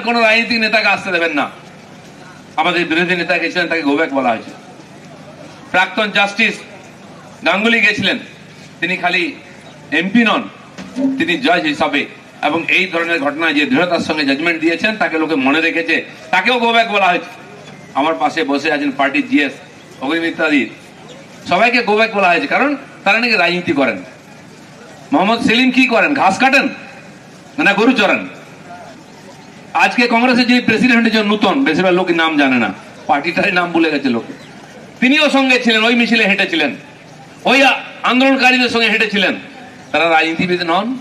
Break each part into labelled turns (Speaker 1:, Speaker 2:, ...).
Speaker 1: ধরনের কোন রাজনৈতিক নেতাকে আসতে দেবেন না। আমাদের বিরোধী নেতা গেছিলেন, তাকে গোব্যাক বলা হয়েছে। প্রাক্তন জাস্টিস গাঙ্গুলি গেছিলেন। তিনি খালি এমপি নন, তিনি জজ হিসাবে। এবং এই ধরনের ঘটনায় যে দৃঢ়তার সঙ্গে জাজমেন্ট দিয়েছেন, তাকে লোকে মনে রেখেছে, তাকেও গোব্যাক বলা হয়েছে। আমার পাশে বসে আছেন পার্টির জিএস অগ্নিমিত্রাদি সবাইকে গোব্যাক বলা হয়েছে, কারণ তারা নাকি রাজনীতি করেন। মোহাম্মদ সেলিম কি করেন? ঘাস কাটেন? না, গরু চড়ান? আজকে কংগ্রেসের যে প্রেসিডেন্ট হয়েছেন নূতন, বেশিরভাগ লোক নাম জানে না। পার্টিটারই নাম ভুলে গেছে লোকে। তিনিও সঙ্গে ছিলেন, ওই মিছিলে হেঁটেছিলেন। ওই আন্দোলনকারীদের সঙ্গে হেঁটেছিলেন। তারা রাজনীতিবিদ নন।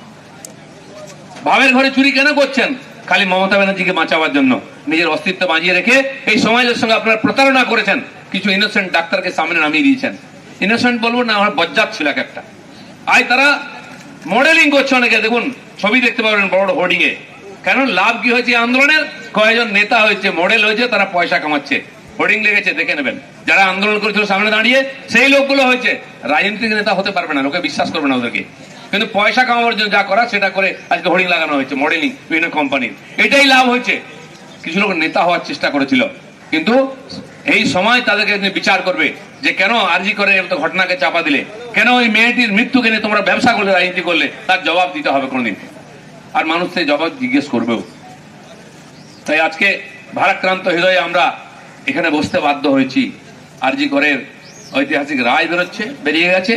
Speaker 1: ভাবের ঘরে চুরি কেন করছেন? খালি মমতা ব্যানার্জিকে বাঁচাবার জন্য। নিজের অস্তিত্ব বাঁচিয়ে রেখে এই সমাজের সঙ্গে আপনারা প্রতারণা করেছেন। কিছু ইনোসেন্ট ডাক্তারকে সামনে নামিয়ে দিয়েছেন। ইনোসেন্ট বলব না, আমার বজ্জাত ছিল একটা। আজ তারা মডেলিং করছে অনেকে, দেখুন, ছবি দেখতে পাবেন বড় বড় হোর্ডিং এ। কেন লাভ কি হয়েছে আন্দোলনের? কয়েকজন নেতা হয়েছে মডেল হয়েছে, তারা পয়সা কামাচ্ছে। হোর্ডিং লেগেছে, দেখে নেবেন। যারা আন্দোলন করেছিল, সামনে দাঁড়িয়ে, সেই লোকগুলো হয়েছে। রাজনৈতিক নেতা হতে পারবে না, লোকে বিশ্বাস করবে না ওদেরকে। কিন্তু পয়সা কামানোর জন্য যা করা, সেটা করে আজকে হোর্ডিং লাগানো হয়েছে মডেলিং বিভিন্ন কোম্পানির এটাই লাভ হয়েছে। কিছু লোক নেতা হওয়ার চেষ্টা করেছিল। কিন্তু এই সময় তাদেরকে বিচার করবে যে কেন আরজি করে এরকম ঘটনাকে চাপা দিলে? কেন ওই মেয়েটির মৃত্যুকে নিয়ে তোমরা ব্যবসা করলে, রাজনীতি করলে? তার জবাব দিতে হবে কোনোদিন। আর মানুষ সেই জবাব জিজ্ঞেস করবেও। তাই আজকে ভারাক্রান্ত হৃদয়ে আমরা এখানে বসতে বাধ্য হয়েছি। আরজি করের ঐতিহাসিক রায় বেরোচ্ছে, বেরিয়ে গেছে।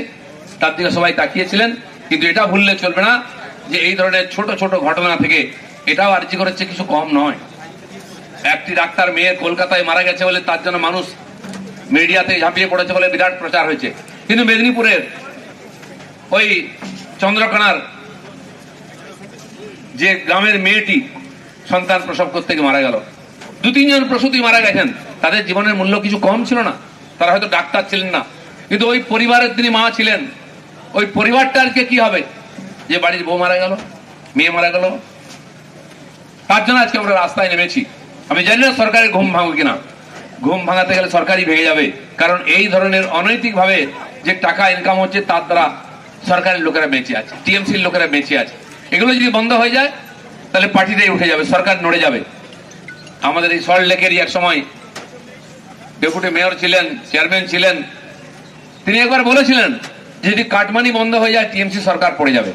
Speaker 1: তার দিকে সবাই তাকিয়েছিলেন, কিন্তু এটা ভুললে চলবে না যে এই ধরনের ছোট ছোট ঘটনা থেকে এটাও আরজি চেয়ে কিছু কম নয়। একটি ডাক্তার মেয়ে কলকাতায় মারা গেছে বলে তার জন্য মানুষ মিডিয়াতে ঝাঁপিয়ে পড়েছে বলে বিরাট প্রচার হয়েছে। কিন্তু মেদিনীপুরের ওই চন্দ্রকোনার যে গ্রামের মেয়েটি সন্তান প্রসব করতে গিয়ে মারা গেল। দু তিনজন প্রসূতি মারা গেছেন। তাদের জীবনের মূল্য কিছু কম ছিল না। তারা হয়তো ডাক্তার ছিলেন না। কিন্তু ওই পরিবারের তিনি মা ছিলেন, ওই পরিবারটার কে কি হবে? যে বাড়ির বউ মারা গেল, মেয়ে মারা গেল। তার জন্য আজকে আমরা রাস্তায় নেমেছি। আমি জানি না সরকারের ঘুম ভাঙবে কিনা। ঘুম ভাঙাতে গেলে সরকারই ভেঙে যাবে। কারণ এই ধরনের অনৈতিক ভাবে যে টাকা ইনকাম হচ্ছে, তার দ্বারা সরকারের লোকেরা বেঁচে আছে, টিএমসির লোকেরা বেঁচে আছে। এগুলো যদি বন্ধ হয়ে যায়, তাহলে পার্টিটাই উঠে যাবে, সরকার নড়ে যাবে। আমাদের এই সল্ট লেকেরই এক সময় ডেপুটি মেয়র ছিলেন, চেয়ারম্যান ছিলেন, তিনি একবার বলেছিলেন যদি কাটমানি বন্ধ হয়ে যায়, টিএমসি সরকার পড়ে যাবে।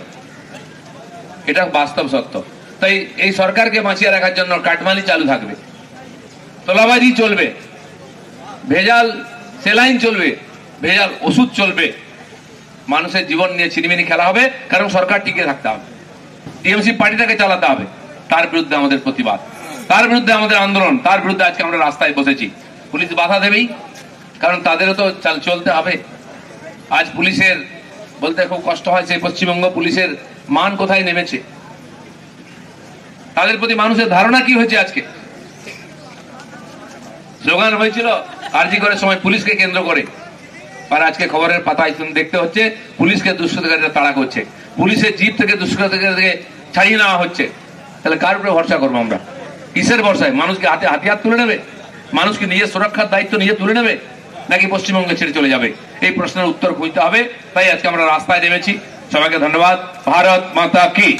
Speaker 1: এটা বাস্তব সত্য। তাই এই সরকারকে বাঁচিয়ে রাখার জন্য কাটমানি চালু থাকবে। তোলাবাজি চলবে। ভেজাল সেলাইন চলবে। ভেজাল ওষুধ চলবে। মানুষের জীবন নিয়ে ছিনিমিনি খেলা হবে, কারণ সরকার টিকে থাকতে হবে। টিএমসি পার্টিটাকে চালাতে হবে। তার বিরুদ্ধে আমাদের প্রতিবাদ। তার বিরুদ্ধে আমাদের আন্দোলন। তার বিরুদ্ধে আজকে আমরা রাস্তায় বসেছি। পুলিশ বাধা দেবেই। কারণ তাদেরও তো চলতে হবে। আজ পুলিশের, বলতে খুব কষ্ট হয় সেই পশ্চিমবঙ্গ, পুলিশের মান কোথায় নেমেছে? তাদের প্রতি মানুষের ধারণা কি হয়েছে আজকে? স্লোগান হয়েছিল, আরজি করার সময় পুলিশকে কেন্দ্র করে। আর আজকে খবরের পাতায় দেখতে হচ্ছে, পুলিশকে দুষ্কৃতকারীরা তাড়া করছে। পুলিশের জিপ থেকে দুষ্কৃতকারীদেরকে ছাড়িয়ে নেওয়া হচ্ছে। তাহলে কার উপরে ভরসা করব আমরা? কিসের ভরসায়? মানুষকে হাতে হাতিয়ার তুলে নেবে? মানুষকে নিজের সুরক্ষার দায়িত্ব নিজে তুলে নেবে? নাকি পশ্চিমবঙ্গে ছেড়ে চলে যাবে? এই প্রশ্নের উত্তর খুঁজতে হবে। তাই আজকে আমরা রাস্তায় নেমেছি। সবাইকে ধন্যবাদ। ভারত মাতা কি?